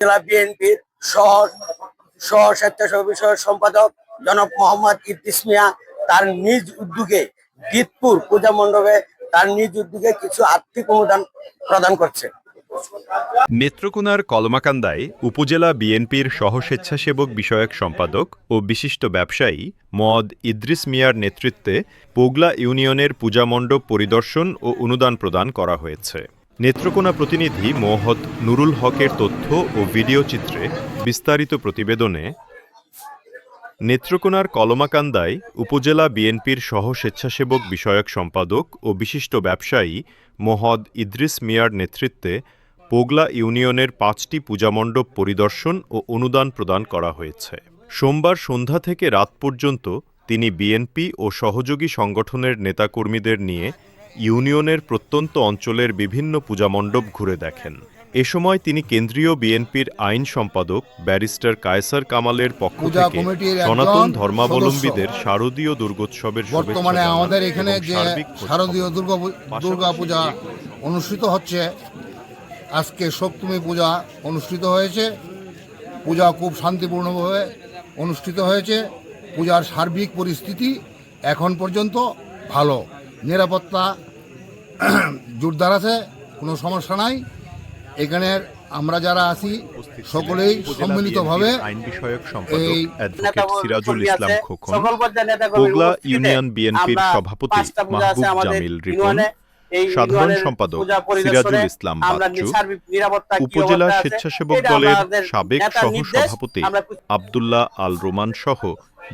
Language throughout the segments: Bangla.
জেলা বিএনপির সহ সহ স্বেচ্ছাসেবক বিষয়ক সম্পাদক জনাব মোহাম্মদ ইদ্রিস মিয়া তার নিজ উদ্যোগে গীতপুর পূজা মণ্ডপে তার নিজ উদ্যোগে কিছু আর্থিক অনুদান প্রদান করছে। নেত্রকোনার কলমাকান্দায় উপজেলা বিএনপির সহস্বেচ্ছাসেবক বিষয়ক সম্পাদক ও বিশিষ্ট ব্যবসায়ী মদ ইদ্রিস মিয়ার নেতৃত্বে পোগলা ইউনিয়নের পূজামণ্ডপ পরিদর্শন ও অনুদান প্রদান করা হয়েছে। নেত্রকোনা প্রতিনিধি মোহত নুরুল হকের তথ্য ও ভিডিও চিত্রে বিস্তারিত প্রতিবেদনে নেত্রকোনার কলমাকান্দায় উপজেলা বিএনপির সহ স্বেচ্ছাসেবক বিষয়ক সম্পাদক ও বিশিষ্ট ব্যবসায়ী মোহদ ইদ্রিস মিয়ার নেতৃত্বে পোগলা ইউনিয়নের পাঁচটি পূজামণ্ডপ পরিদর্শন ও অনুদান প্রদান করা হয়েছে। সোমবার সন্ধ্যা থেকে রাত পর্যন্ত তিনি বিএনপি ও সহযোগী সংগঠনের নেতাকর্মীদের নিয়ে ইউনিয়নের প্রত্যন্ত অঞ্চলের বিভিন্ন পূজামণ্ডপ ঘুরে দেখেন। এ সময় তিনি কেন্দ্রীয় বিএনপির আইন সম্পাদক ব্যারিস্টার কায়সার কামালের পক্ষ থেকে সনাতন ধর্মাবলম্বীদের শারদীয় দুর্গোৎসবের বর্তমানে আমাদের এখানে যে শারদীয় দুর্গা পূজা অনুষ্ঠিত হচ্ছে আজকে সপ্তমী পূজা অনুষ্ঠিত হয়েছে পূজা খুব শান্তিপূর্ণভাবে অনুষ্ঠিত হয়েছে পূজার সার্বিক পরিস্থিতি এখন পর্যন্ত ভালো নিরাপত্তা জোরদার আছে কোনো সমস্যা নাই। এখানের আমরা যারা আছি সকলেই সম্মিলিতভাবে আইন বিষয়ক সম্পাদক অ্যাডভোকেট সিরাজুল ইসলাম খোকন ইউনিয়ন বিএনপির সভাপতি মাহবুব জামিল রিপন সাধারণ সম্পাদক সিরাজুল ইসলাম বাচ্চু, সার্বিক নিরাপত্তা কি উপজেলা স্বেচ্ছাসেবক দলের সাবেক নেতার সহ সভাপতি আমরা আবদুল্লাহ আল রোমান সহ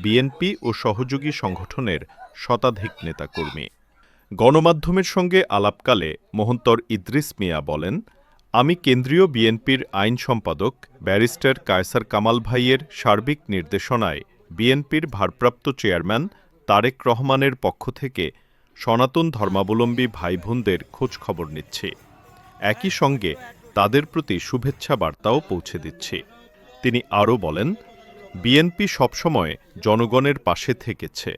বিএনপি ও সহযোগী সংগঠনের শতাধিক নেতাকর্মী। গণমাধ্যমের সঙ্গে আলাপকালে মোহন্তর ইদ্রিস মিয়া বলেন, আমি কেন্দ্রীয় বিএনপির আইন সম্পাদক ব্যারিস্টার কায়সার কামাল ভাইয়ের সার্বিক নির্দেশনায় বিএনপির ভারপ্রাপ্ত চেয়ারম্যান তারেক রহমানের পক্ষ থেকে সনাতন ধর্মাবলম্বী ভাই বোনদের খোঁজ খবর নিচ্ছি। একই সঙ্গে তাদের প্রতি শুভেচ্ছা বার্তাও পৌঁছে দিচ্ছি। তিনি আরও বলেন, বিএনপি সবসময় জনগণের পাশে থেকেছে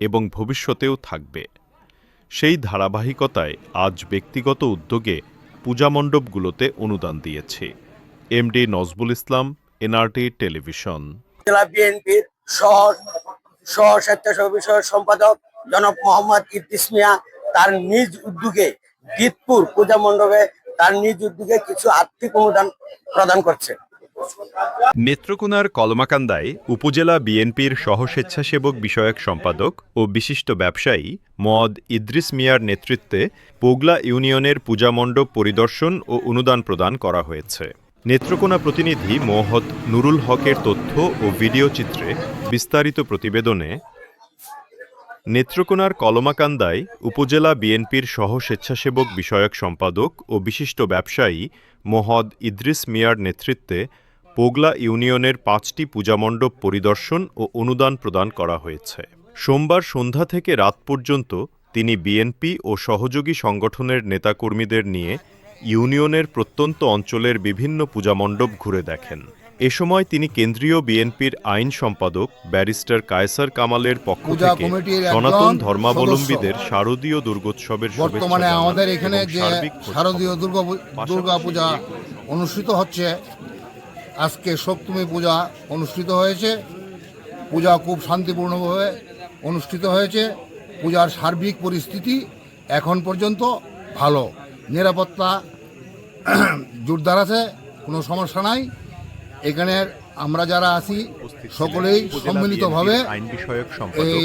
এবং ভবিষ্যতেও থাকবে। সেই ধারাবাহিকতায় আজ ব্যক্তিগত উদ্যোগে পূজামণ্ডপগুলোতে অনুদান দিয়েছে। MD Nazbul Islam, NRT television. জেলা বিএনপির সহ বিষয়ক সম্পাদক জনাব মোহাম্মদ ইদ্রিস মিয়া তার নিজ উদ্যোগে গীতপুর পূজা মণ্ডপে তার নিজ উদ্যোগে কিছু আর্থিক অনুদান প্রদান করছে। নেত্রকোনার কলমাকান্দায় উপজেলা বিএনপির সহস্বেচ্ছাসেবক বিষয়ক সম্পাদক ও বিশিষ্ট ব্যবসায়ী মদ ইদ্রিস মিয়ার নেতৃত্বে পোগলা ইউনিয়নের পূজামণ্ডপ পরিদর্শন ও অনুদান প্রদান করা হয়েছে। নেত্রকোনা প্রতিনিধি মোহত নুরুল হকের তথ্য ও ভিডিও চিত্রে বিস্তারিত প্রতিবেদনে নেত্রকোনার কলমাকান্দায় উপজেলা বিএনপির সহ স্বেচ্ছাসেবক বিষয়ক সম্পাদক ও বিশিষ্ট ব্যবসায়ী মোহদ ইদ্রিস মিয়ার নেতৃত্বে পোগলা ইউনিয়নের পাঁচটি পূজামণ্ডপ পরিদর্শন ও অনুদান প্রদান করা হয়েছে। সোমবার সন্ধ্যা থেকে রাত পর্যন্ত তিনি বিএনপি ও সহযোগী সংগঠনের নেতাকর্মীদের নিয়ে ইউনিয়নের প্রত্যন্ত অঞ্চলের বিভিন্ন পূজামণ্ডপ ঘুরে দেখেন। এ সময় তিনি কেন্দ্রীয় বিএনপির আইন সম্পাদক ব্যারিস্টার কায়সার কামালের পক্ষ থেকে সনাতন ধর্মাবলম্বীদের শারদীয় দুর্গোৎসবের বর্তমানে আমাদের এখানে যে শারদীয় দুর্গা পূজা অনুষ্ঠিত হচ্ছে আজকে সপ্তমী পূজা অনুষ্ঠিত হয়েছে। পূজা খুব শান্তিপূর্ণভাবে অনুষ্ঠিত হয়েছে। পূজার সার্বিক পরিস্থিতি এখন পর্যন্ত ভালো। নিরাপত্তা জোরদার আছে কোনো সমস্যা নাই। এখানের আমরা যারা আছি সকলেই সম্মিলিতভাবে এই